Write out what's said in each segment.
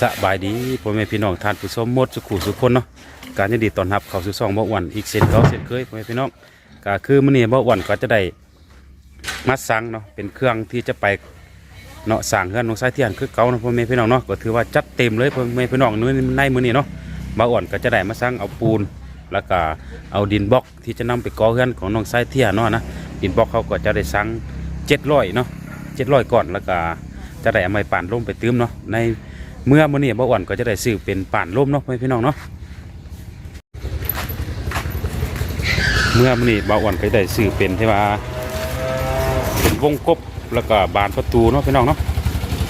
สบายดีพ่อแม่พี่น้องทานผู้ชมหมดสุขุสุขคนเนาะการยินดีต้อนรับเข้าสู่ช่องบ่อ้วนอีกเช่นเก่าเช่นเคยพ่อแม่พี่น้องก็คือมื้อนี้บ่อ้วนก็จะได้มัดสังเนาะเป็นเครื่องที่จะไปเนาะสร้างเฮือนของสายเทียนคือเก่าเนาะพ่อแม่พี่น้องเนาะก็ถือว่าจัดเต็มเลยพ่อแม่พี่น้องในมื้อนี้เนาะบ่อ้วนก็จะได้มาสร้างเอาปูน แล้วก็เอาดินบล็อกที่จะนำไปก่อเฮือนของน้องสายเทียนเนาะนะดินบล็อกเขาก็จะได้สั่ง700เนาะ700ก่อนแล้วก็จะได้เอาไม้ป่านลงไปตื้มเนาะใน เมื่อมื้อนี้บ่อ้วนก็จะได้ซื้อเป็นป่านร่มเนาะพี่น้องเนาะเมื่อมื้อนี้บ่อ้วนก็ได้ซื้อเป็นที่ว่าเป็นวงกบแล้วก็บานประตูเนาะพี่น้องเนาะ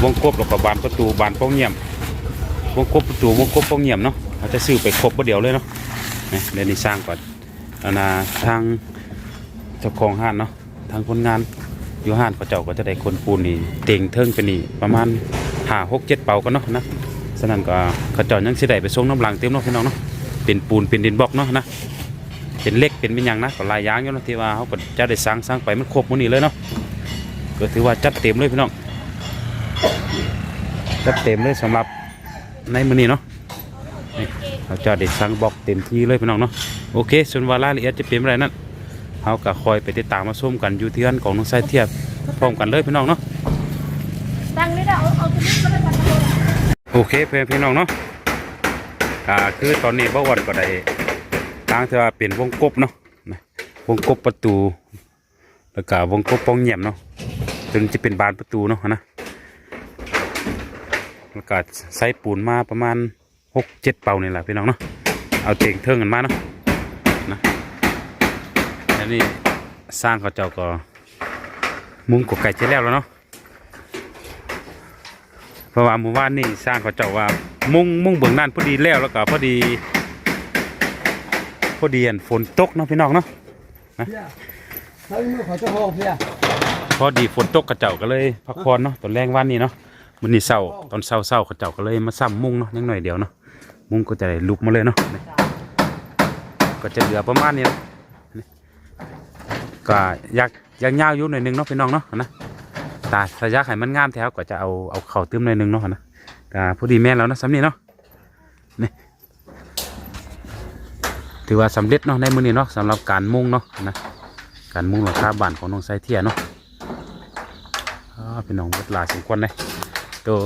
วงกบแล้วก็บานประตูบานป้องเงี่ยมวงกบประตูวงกบป้องเงี่ยมเนาะเราจะซื้อไปครบบ่เดียวเลยเนาะนี่เดี๋ยวนี้สร้างก่อนอันน่ะทางเจ้าของห้านเนาะทางคนงานอยู่ห้านเขาเจ้าก็จะได้คนปูนนี่เต็งเทิงไปนี่ประมาณ หาหกเจ็ดเป่ากันเนาะนะฉะนั้นก็กระจรยังสิได้ไปส่งน้ำหลังเต็มเนาะพี่น้องเนาะเป็นปูนเป็นดินบล็อกเนาะนะเป็นเล็กเป็นเป็นยังนะก็ลายยางอยู่เนาะที่ว่าเขาก็จะได้สร้างสร้างไปมันครบหมื้นี้เลยเนาะก็ถือว่าจัดเต็มเลยพี่น้องจัดเต็มเลยสำหรับในมือนี้เนาะเขาจะได้สร้างบล็อกเต็มที่เลยพี่น้องเนาะโอเค ส่วนว่ารายละเอียดจะเป็นอะไรนั้นเขาก็คอยไปติดตามมาชมกันอยู่ที่อันของน้องไส้เทียบพร้อมกันเลยพี่น้องเนาะ ตั้งนี่ได้เอาเอาตัวนี้ก็ได้มาทำเลย โอเคเพื่อนพี่น้องเนาะอ่าคือตอนนี้บ่วันก็ได้ทางที่ว่าเป็นวงกบเนาะวงกบประตูแล้วก็วงกบป้องเงียมเนาะจนจะเป็นบานประตูเนาะนะแล้วก็ใส่ปูนมาประมาณหกเจ็ดเป่านี่แหละพี่น้องเนาะเอาเต่งเทิงกันมาเนาะนะอันนี้สร้างเขาเจ้าก็มุงกบไก่เช็ดแล้วแล้วเนาะ เพราะว่าหมู่บ้านนี่สร้างเขาเจ้าว่ามุ่งมุ่งเบื้องนั่นพอดีแล้วแล้วก็พอดี พอดีอันฝนตกเนาะพี่น้องเนาะเขาเมื่อเขาจะห้องเพียพอดีฝนตกเขาเจ้าก็เลยพักผ่อนเนาะตอนแรงวันนี้เนาะมื้อนี้เช้าตอนเช้าเช้าเขาเจ้าก็เลยมาซ้ำมุ้งเนาะยังหน่อยเดียวเนาะมุ้งก็จะได้ลุกมาเลยเนาะก็จะเหลือประมาณนี้นะก็อยากอยากยาวอยู่หน่อยนึงเนาะพี่น้องเนาะนะ ต่ถ้าอยากให้มันงามแถวก็จะเอาเอาเข่าตื้มหน่อยหนึงเนาะนะก็พอดีแม่แล้วนะสำเนีเนาะนี่ถือว่าสำเร็จเนาะในมือนี้เนาะสำหรับการมุ้งเนาะนะการมุ่งหลังคาบ้านของน้องไซเทียเนาะอ้าพี่น้องเบิดหลายสมควรเลยตัว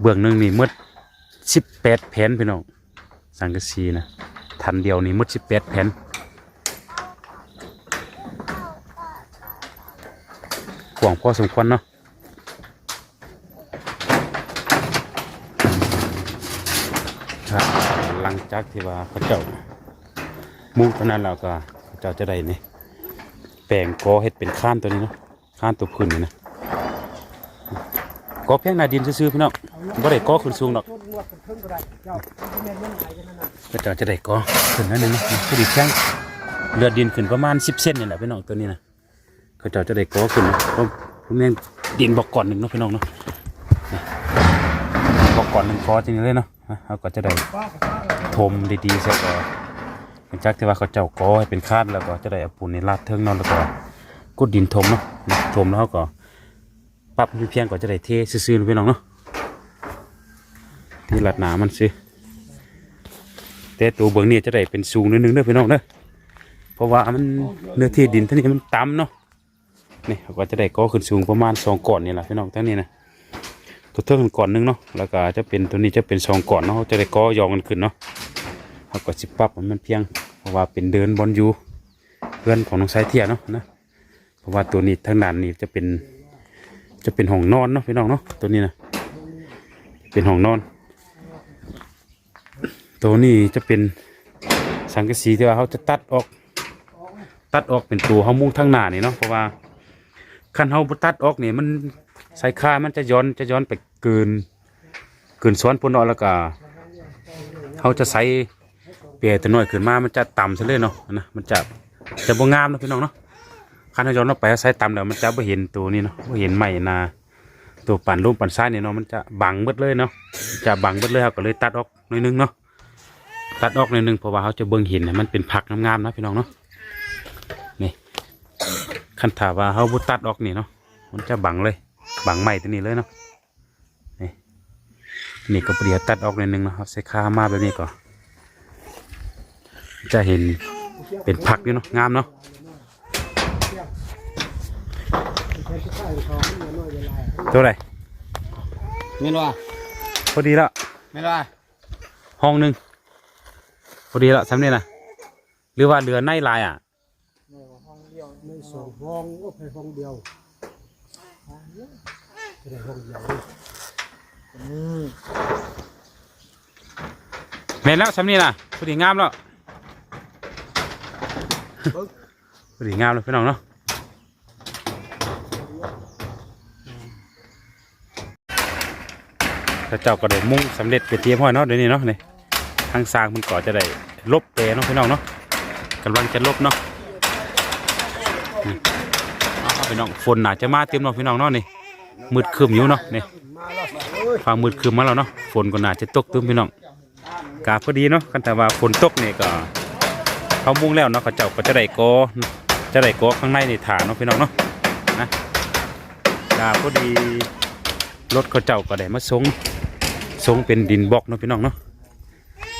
เบื้องหนึ่งนี่มืดสิบแปดแผ่นพี่น้องสังกะสีนะทันเดียวนี่มืดสิบแปดแผ่น วางพอสมควรเนาะครับหลังจากที่ว่าพระเจ้ามุ่งเท่านั้นเราก็เจ้าจะได้นี่แปลงกอเห็ดเป็นข้านตัวนี้เนาะข้านตัวขึ้นนี่นะกอเพียงนาดินซื่อๆพี่น้องบ่ได้กอขึ้นสูงหรอกต้นงวดกับเพิ่งก็ได้เจ้าที่แม่นยังไงกันนั่นน่ะเจ้าจะได้กอขึ้นนั่นเองนาะพอดีแข้งเลือดดินขึ้นประมาณสิบเซนนี่แหละพี่น้องตัวนี้นะ ก็เจ้าจะได้กอขึ้นนะเพราะเพราะแม่งดินบอกก่อนหนึ่งเนาะพี่น้องเนาะบอกก่อนหนึ่งกอจริงเลยเนาะเขาก็จะได้ทมดีๆใส่ก็หลังจากที่ว่าเขาเจ้าก้อให้เป็นคาดแล้วก็จะได้เอาปูนในลาดเทิงนอนแล้วก็กุดดินถมเนาะนะถมแล้วเขาก็ปรับเพียงก็จะได้เทซื่อๆนะพี่น้องเนาะที่ลัดหนามันสิแต่ตัวเบื้องนี้จะได้เป็นสูงนิดนึงเด้อพี่น้องเด้อเพราะว่ามันเนื้อที่ดินท่านี้มันต่ำเนาะ นี่เขาก็จะได้ก่อขึ้นสูงประมาณสองก่อนนี่แหละพี่น้องทั้งนี้นะตัวเทิงก่อนหนึงเนาะแล้วก็จะเป็นตัวนี้จะเป็นสองก่อนเนาะเขาจะได้ก้อยองกันขึ้นเนาะเขาก็สิปรับมันเพียงเพราะว่าเป็นเดินบอลยูเพื่อนของน้องสายเทียเนาะนะเพราะว่าตัวนี้ทางด้านนี้จะเป็นจะเป็นห้องนอนเนาะพี่น้องเนาะตัวนี้นะเป็นห้องนอน ตัวนี้จะเป็นสังกะสีที่ว่าเขาจะตัดออก ตัดออกเป็นตัวเขามุ่งทางหน้านี่เนาะเพราะว่า คันเขาบ่ตัดออกนี่มันใสายค่ามันจะย้อนจะย้อนไปเกินเกินซ้อนพุ่นเนาะแล้วก็เขาจะใส่เปียตัวน้อยขึ้นมามันจะต่ำซะเลยเนาะนะมันจะจะบ่งามเนาะพี่น้องเนาะคันเขาย้อนออกไปใส่ต่ำแล้วมันจะบ่เห็นตัวนี้เนาะบ่เห็นใหม่นาตัวปั่นรูปปั่นซ้ายเนี่ยเนาะมันจะบังเบิดเลยเนาะจะบังเบิดเลยเขาก็เลยตัดออกหน่อยนึงเนาะตัดออกหน่อยนึงเพราะว่าเขาจะเบิ่งเห็นให้มันเป็นผักงามๆนะพี่น้องเนาะ คันถามว่าเขาบ่ตัดออกนี่เนาะมันจะบังเลยบังใหม่ตัวนี้เลยเนาะนี่นี่ก็เปรียวตัดออกนิดนึงนะครับใส่คามาแบบนี้ก่อนจะเห็นเป็นผักอยู่เนาะงามเนาะใช้ที่ข้าวเขาไม่น้อยเวลาตัวไหนไม่รู้ว่าพอดีแล้วไม่รู้ว่าห้องหนึ่งพอดีแล้วสำเนียนะหรือว่าเรือในลายอะ ไม่สองห้องก็ไปห้องเดียวจะได้ห้องเดียวเห็นแล้วสำนียนะพอดีงามแล้วพอดีงามเลยพี่น้องเนาะพระเจ้าก็ได้มุ่งสำเร็จไปเตรียมห้อยเนาะเดี๋ยวนี้เนาะนี่ทางสร้างมันก่อจะได้ลบเปเนาะพี่น้องเนาะกำลังจะลบเนาะ พี่น้องฝนน่าจะมาเต็มเนาะพี่น้องเนาะนี่มืดครึมอยู่เนาะนี่มาแล้วเอ้ยฟ้ามืดครึมมาแล้วเนาะฝนก็น่าจะตกตึมพี่น้องกาพอดีเนาะคันแต่ว่าฝนตกนี่ก็เขามุ่งแล้วเนาะเขาเจ้าก็จะได้กอจะได้กอข้างในในฐานเนาะพี่น้องเนาะนะกาพอดีรถเขาเจ้าก็ได้มาส่งส่งเป็นดินบล็อกเนาะพี่น้องเนาะ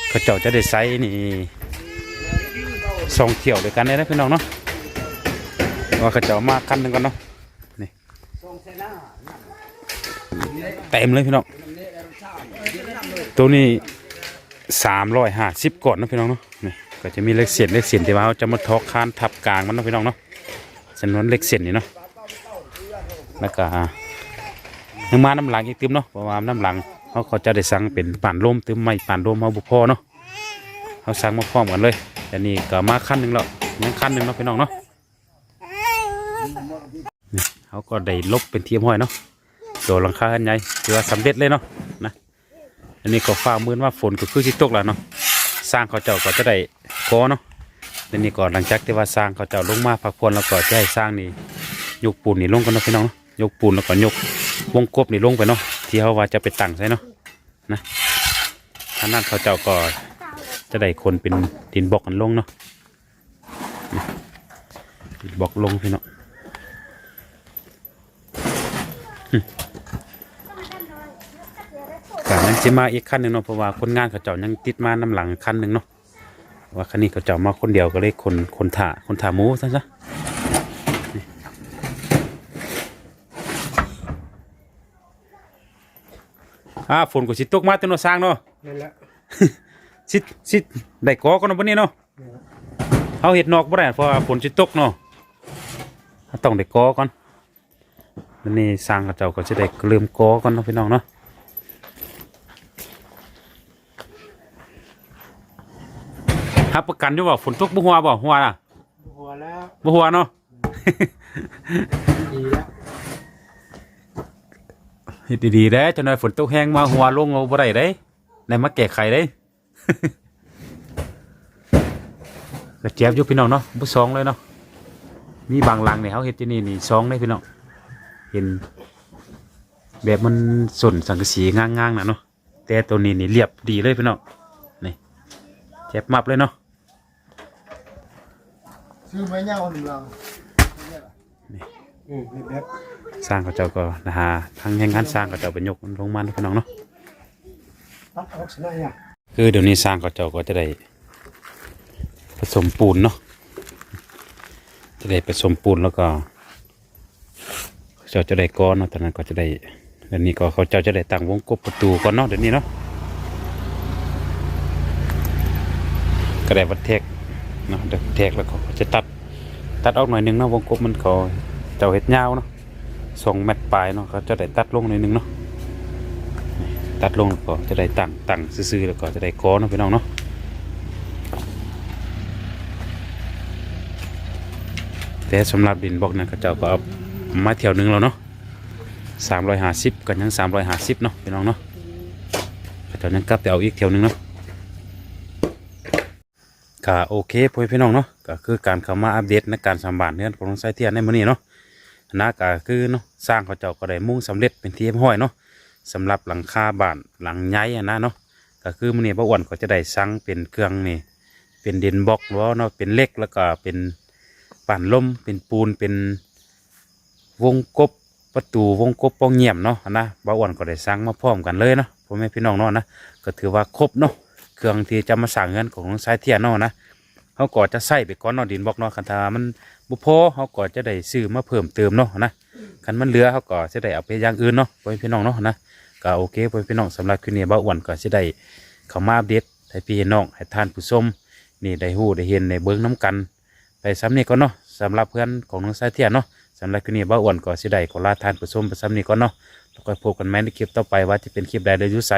เขาเจ้าจะได้ใช้นี่สองเที่ยวด้วยกันเลยนะพี่น้องเนาะ ว่าเขาจ้ามาคันหนึ่งกันเนาะนี่เต็มเลยพี่น้องตัวนี้สามร้อยห้าสิบก่อนนะพี่น้องเนาะนี่ก็จะมีเลขเสียนเลขเสียนที่ว่าจะมาทอกคานทับกลางมันเนาะพี่น้องเนาะจำนวนเลขเสียนนี่เนาะแล้วก็ยังมาน้ำหลังอีกตึมเนาะเพระว่าน้ำหลังเขาเขาจะได้สั่งเป็นป่านลมตึมไม่ป่านลมมาบุพอเนาะเขาสั่งมาพร้อมกันเลยแต่นี่ก็มาขั้นหนึ่งแล้วยังขั้นหนึ่งเนาะพี่น้องเนาะ นี่เขาก็ได้ลบเป็นเทียมห้อยเนาะตัวหลังคาอันใหญ่ถือว่าสำเร็จเลยเนาะนะอันนี้ก็ฟ้ามืดว่าฝนก็คือสิตกแล้วเนาะสร้างเขาเจ้าก็จะได้กอเนาะอันนี้ก่อนหลังจากที่ว่าสร้างเขาเจ้าลงมาพักผ่อนแล้วก็จะให้สร้างนี่ยกปูนนี่ลงกันเนาะพี่น้องเนาะยกปูนแล้วก็ยกวงกบนี่ลงไปเนาะที่เขาว่าจะไปตั้งใส่เนาะนะท่านั้นเขาเจ้าก็จะได้คนเป็นดินบอกกันลงเนาะดินบอกลงพี่น้อง ก็ยังจะมาอีกขั้นหนึ่งเนาะเพราะว่าคนงานเขาเจ้ายังติดมาน้ำหลังขั้นหนึ่งเนาะว่าคันนี้เขาเจ้ามาคนเดียวก็เลยคนคนถ่าคนถ่าหมูซะซะนี่อ่าฝนก็สิตกมาเต็มเนาะสร้างเนาะนั่นแหละสิสิได้กอกันเนาะวันนี้เนาะเอาเห็ดนอกบ่ได้เพราะว่าฝนสิตกเนาะเราต้องได้กอก่อน วันนี้สร้างเขาเจ้าก็จะได้เริ่มกอก่อนเนาะพี่น้องเนาะหับประกันอยู่บ่ฝนตกบ่หัวบ่หัวน่ะหัวแล้วบ่หัวเนาะดีแล้วเฮ็ดดีๆเด้จังได๋ฝนตกแห้งมาหัวลงเอาบ่ได้เด้ได้มาแก้ไขเด้ก็เจ็บอยู่พี่น้องเนาะบ่ซองเลยเนาะมีบางหลังนี่เฮาเฮ็ดที่นี่นี่ซองเลยพี่น้อง เห็น แบบมันส่วนสังกะสีง้างๆน่ะเนาะแต่ตัวนี้นี่เรียบดีเลยพี่น้องนี่เจ็บมับเลยเนาะซื้อไม้เงาหนึ่งเราอืมนี่แบบสร้างเขาเจ้าก็นะฮะทางแห่งงานสร้างเขาเจ้าเป็นยกมันลงมาเนาะพี่น้องเนาะตัดออกชนะเนี่ยคือเดี๋ยวนี้สร้างเขาเจ้าก็จะได้ผสมปูนเนาะจะได้ผสมปูนแล้วก็เขา เจ้าจะได้ก้อนเนาะตอนนั้นก็จะได้เดี๋ยวนี้ก็เขาเจ้าจะได้ตั้งวงกบประตูก่อนเนาะเดี๋ยวนี้เนาะก็ได้วัดเทกเนาะเดี๋ยวเทกแล้วก็จะตัดตัดออกหน่อยนึงเนาะวงกบมันเขาเจ้าเห็ดยาวเนาะสองเมตรปลายเนาะเขาจะได้ตัดลงหน่อยนึงเนาะตัดลงแล้วก็จะได้ตั้งตั้งซื่อๆแล้วก็จะได้ก้อเนาะพี่น้องเนาะแต่สำหรับดินบล็อกนั้นเขาเจ้าก็เอา มาเที่ยวหนึ่งแล้วเนาะสามร้อยห้าสิบกันยังสามร้อยห้าสิบเนาะพี่น้องเนาะเขาเจ้ายังกลับไปเอาอีกเที่ยวหนึ่งเนาะก็โอเคพ่อพี่น้องเนาะก็คือการเข้ามาอัปเดตในการสำบานเนื้อของน้องไซเทียนในมื้อนี้เนาะนะก็คือเนาะสร้างเขาเจ้าก็ได้มุ่งสำเร็จเป็นที่เรียบร้อยเนาะสำหรับหลังคาบ้านหลังใหญ่นะเนาะก็คือมันนี่พระอ้วนก็จะได้สั่งเป็นเครื่องนี่เป็นเดนบล็อกหรือว่าเนาะเป็นเล็กแล้วก็เป็นป่านลมเป็นปูนเป็น วงกบประตูวงกบป้องเงียมเนาะนะพระอ้วนก็ได้สั่งมาพร้อมกันเลยเนาะพ่อแม่พี่น้องเนาะนะก็ถือว่าครบเนาะเครื่องที่จะมาสั่งเงินของสายเทียนเนาะนะเขาก็จะใส่ไปก่อนนาะดินบอกเนาะคันถ้ามันบุพอเขาก็จะได้ซื้อมาเพิ่มเติมเนาะนะคันมันเหลือเขาก็จะได้เอาไปอย่างอื่นเนาะพ่อแม่พี่น้องเนาะนะก็โอเคพ่อแม่พี่น้องสำหรับคืนนี้บ้าอ้วนก็จะได้เข้ามาอัปเดตให้พี่น้องให้ท่านผู้ชมนี่ได้ฮู้ได้เห็นในเบิ้องน้กัน ไปซ้ำนี้ก็เนาะสำหรับเพื่อนของน้องสายเทียนเนาะ สำหรับคืนนี้บ้าอ้วนก็สิได้ขอลาทานผู้ชมไปซ้ำนี้ก็เนาะแล้วก็พบกันใหมในคลิปต่อไปว่าจะเป็นคลิปใดโดยยุใส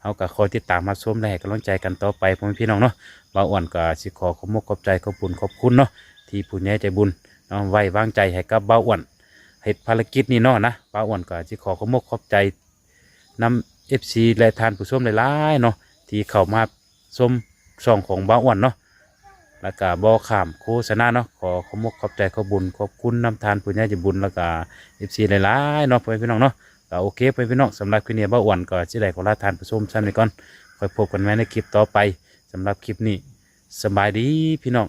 เขาก็คอยติดตามมาชมและให้กำลังใจกันต่อไปพ่อแม่พี่น้องเนาะบ้าอ้วนก็สิขอขอบมกขอบใจขอบุญขอบคุณเนาะที่ผู้ใหญ่ใจบุญเนาะไว้วางใจให้กับบ้าอ้วนเหตุภารกิจนี้เนาะนะบ้าอ้วนก็สิขอขอบมกขอบใจนำเอฟซีและทานผู้ชมหลายๆเนาะที่เข้ามาชมช่องของบ้าอ้วนเนาะ แล้วก็บ่ข้ามโฆษณาเนาะขอขอมกขอบใจขอบบุญขอบคุณน้ำทานผู้ใหญ่ใจบุญแล้วก็เอฟซีหลายๆเนาะพ่อแม่พี่น้องเนาะก็โอเคพ่อแม่พี่น้องสำหรับคลิปนี้บ่อ้วนก็สิได้ขอลาทานผู้ชมซ้ำนี้ก่อนคอยพบกันใหม่ในคลิปต่อไปสำหรับคลิปนี้สบายดีพี่น้อง